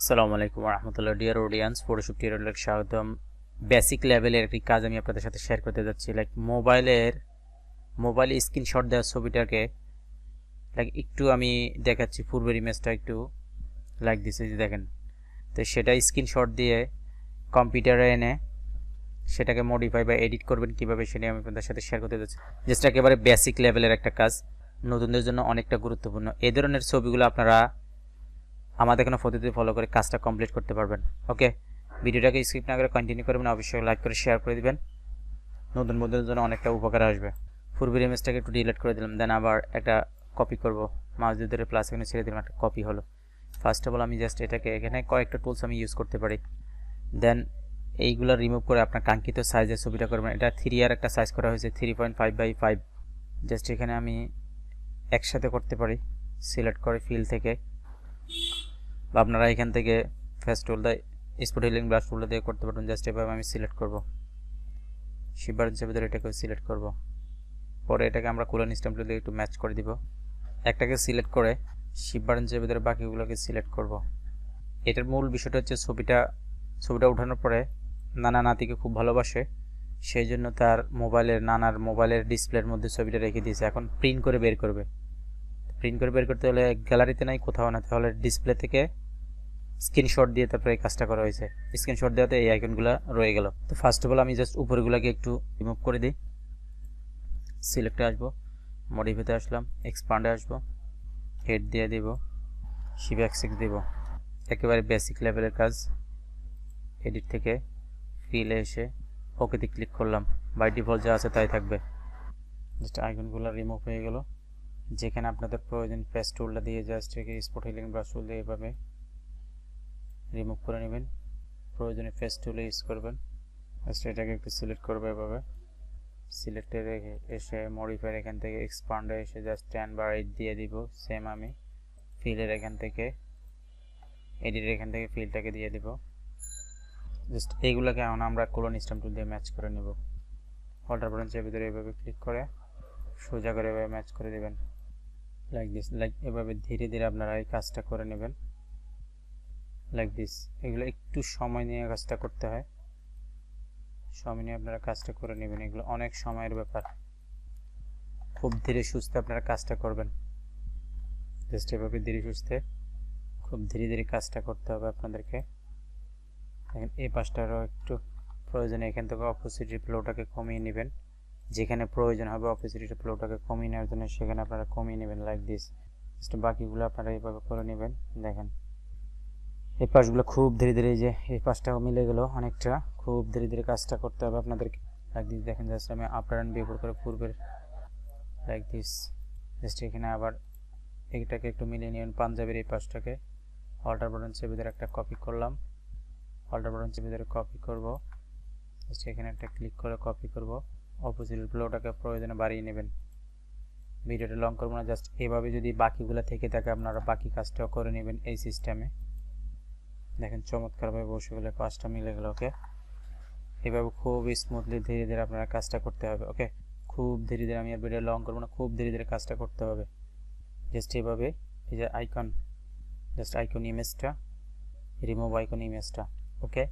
আসসালামু আলাইকুম রহমতুল্লাহ ডিয়ার অডিয়েন্স ফটোশপ টিউটোরিয়ালে স্বাগতম। বেসিক লেভেলের একটি কাজ আমি আপনাদের সাথে শেয়ার করতে যাচ্ছি। লাইক মোবাইলের মোবাইল স্ক্রিনশট দেওয়া ছবিটাকে লাইক একটু আমি দেখাচ্ছি, পূর্বের ইমেজটা একটু লাইক দিছে যে দেখেন। তো সেটা স্ক্রিনশট দিয়ে কম্পিউটারে এনে সেটাকে মডিফাই বা এডিট করবেন কীভাবে সেটা আমি আপনাদের সাথে শেয়ার করতে যাচ্ছি। জাস্ট একেবারে বেসিক লেভেলের একটা কাজ। নতুনদের জন্য অনেকটা গুরুত্বপূর্ণ। এই ধরনের ছবিগুলো আপনারা আমাদের এখানে পদ্ধতি ফলো করে কাজটা কমপ্লিট করতে পারবেন। ওকে ভিডিওটাকে স্কিপ না করে কন্টিনিউ করবেন, অবশ্যই লাইক করে শেয়ার করে দিবেন। নতুন বন্ধুদের জন্য অনেকটা উপকার আসবে। পূর্বের ইমেজটাকে একটু ডিলিট করে দিলাম দেন আবার একটা কপি করব। মাছ দুধের প্লাস এখানে ছেড়ে দিলাম, একটা কপি হলো। ফার্স্ট অফ অল আমি জাস্ট এটাকে এখানে কয়েকটা টুলস আমি ইউজ করতে পারি। দেন এইগুলো রিমুভ করে আপনার কাঙ্ক্ষিত সাইজের ছবিটা করবেন। এটা থ্রি আর একটা সাইজ করা হয়েছে three point five by five just এখানে আমি একসাথে করতে পারি সিলেক্ট করে ফিল থেকে। বা আপনারা এখান থেকে ফেস টুল দিয়ে স্পট হিলিং ব্রাশ টুল দিয়ে করতে পারবেন। জাস্ট এভাবে আমি সিলেক্ট করব। শিবার ধরে এটাকে সিলেক্ট করব। পরে এটাকে আমরা কুলান স্ট্যাম্প দিয়ে একটু ম্যাচ করে দিব। একটাকে সিলেক্ট করে হিসেবে ধরে বাকিগুলোকে সিলেক্ট করব। এটার মূল বিষয়টা হচ্ছে ছবিটা ছবিটা ওঠানোর পরে নানা নাতিকে খুব ভালোবাসে। সেই জন্য তার মোবাইলের, নানার মোবাইলের ডিসপ্লের মধ্যে ছবিটা রেখে দিয়েছে। এখন প্রিন্ট করে বের করবে। প্রিন্ট করে বের করতে হলে গ্যালারিতে নাই, কোথাও না, তাহলে ডিসপ্লে থেকে স্ক্রিনশট দিয়ে তারপরে এই কাজটা করা হয়েছে। স্ক্রিনশট দেওয়াতে এই আইকনগুলো রয়ে গেল। তো ফার্স্ট অফ অল আমি জাস্ট উপরগুলোকে একটু রিমুভ করে দিই। সিলেক্টে আসব মডিফিতে আসলাম এক্সপান্ডে আসব হেড দিয়ে দিব শিব্যাক্সিক দিব। একেবারে বেসিক লেভেলের কাজ। এডিট থেকে ফিলে এসে ওকেতে ক্লিক করলাম। বাই ডিফল্ট যা আছে তাই থাকবে। জাস্ট আইকনগুলো রিমুভ হয়ে গেল। যেখানে আপনাদের প্রয়োজন পেস্ট টুলটা দিয়ে জাস্ট স্পট হিলিং ব্রাশ দিয়ে এভাবে রিমুভ করে নেবেন। প্রয়োজনে পেস্ট টুলে ইউজ করবেন। জাস্ট এটাকে একটু সিলেক্ট করবে এভাবে। সিলেক্টে রেখে এসে মডিফায়ার এখান থেকে এক্সপান্ডে এসে জাস্ট টেন বার এইট দিয়ে দিব সেম আমি। ফিলের এখান থেকে এডিটের এখান থেকে ফিলটাকে দিয়ে দিব। জাস্ট এইগুলোকে এখন আমরা কোলন স্টাম টুল দিয়ে ম্যাচ করে নেব। অল্টার বাটন ভিতরে এভাবে ক্লিক করে, সোজা করে এভাবে ম্যাচ করে দেবেন। লাইক দিস লাইক এভাবে ধীরে ধীরে আপনারা এই কাজটা করে নেবেন। লাইক দিস এগুলো একটু সময় নিয়ে কাজটা করতে হয়। সময় নিয়ে আপনারা কাজটা করে নেবেন। এগুলো অনেক সময়ের ব্যাপার। খুব ধীরে সুস্থে আপনারা কাজটা করবেন। জাস্ট এভাবে ধীরে সুস্থে, খুব ধীরে ধীরে কাজটা করতে হবে আপনাদেরকে। দেখেন, এই পাশটারও একটু প্রয়োজনে। এখান থেকে অপোজিট ফ্লোটাকে কমিয়ে নেবেন। যেখানে প্রয়োজন হবে অপোজিট ফ্লোটাকে কমিয়ে নেওয়ার জন্য সেখানে আপনারা কমিয়ে নেবেন লাইক দিস জাস্ট বাকিগুলো আপনারা এইভাবে করে নেবেন। দেখেন। এই পাশগুলো খুব ধীরে ধীরে যে এই পাশটাও মিলে গেল অনেকটা। খুব ধীরে ধীরে কাজটা করতে হবে আপনাদেরকে। লাইক দিস দেখেন জাস্ট আমি আপার অ্যান্ড বিফোর করে পূর্বের লাইক দিস জাস্ট এখানে আবার এইটাকে একটু মিলিয়ে নেবেন পাঞ্জাবের এই পাশটাকে অল্টার বাটন চেপে একটা কপি করলাম। অল্টার বাটন ধরে কপি করব। জাস্ট এখানে একটা ক্লিক করে কপি করব। অপোজিট ফ্লোটাকে প্রয়োজনে বাড়িয়ে নেবেন। ভিডিওটা লং করব না জাস্ট এভাবে যদি বাকিগুলো থেকে থাকে আপনারা বাকি কাজটাও করে নেবেন এই সিস্টেমে দেখেন চমৎকারভাবে বসে গেলে পাঁচটা মিলে গেল ওকে এভাবে খুব স্মুথলি ধীরে ধীরে আপনারা কাজটা করতে হবে ওকে খুব ধীরে ধীরে আমি আর ভিডিও লং করব না, খুব ধীরে ধীরে কাজটা করতে হবে। জাস্ট এইভাবে এই যে আইকন জাস্ট আইকন ইমেজটা রিমুভ আইকন ইমেজটা ওকে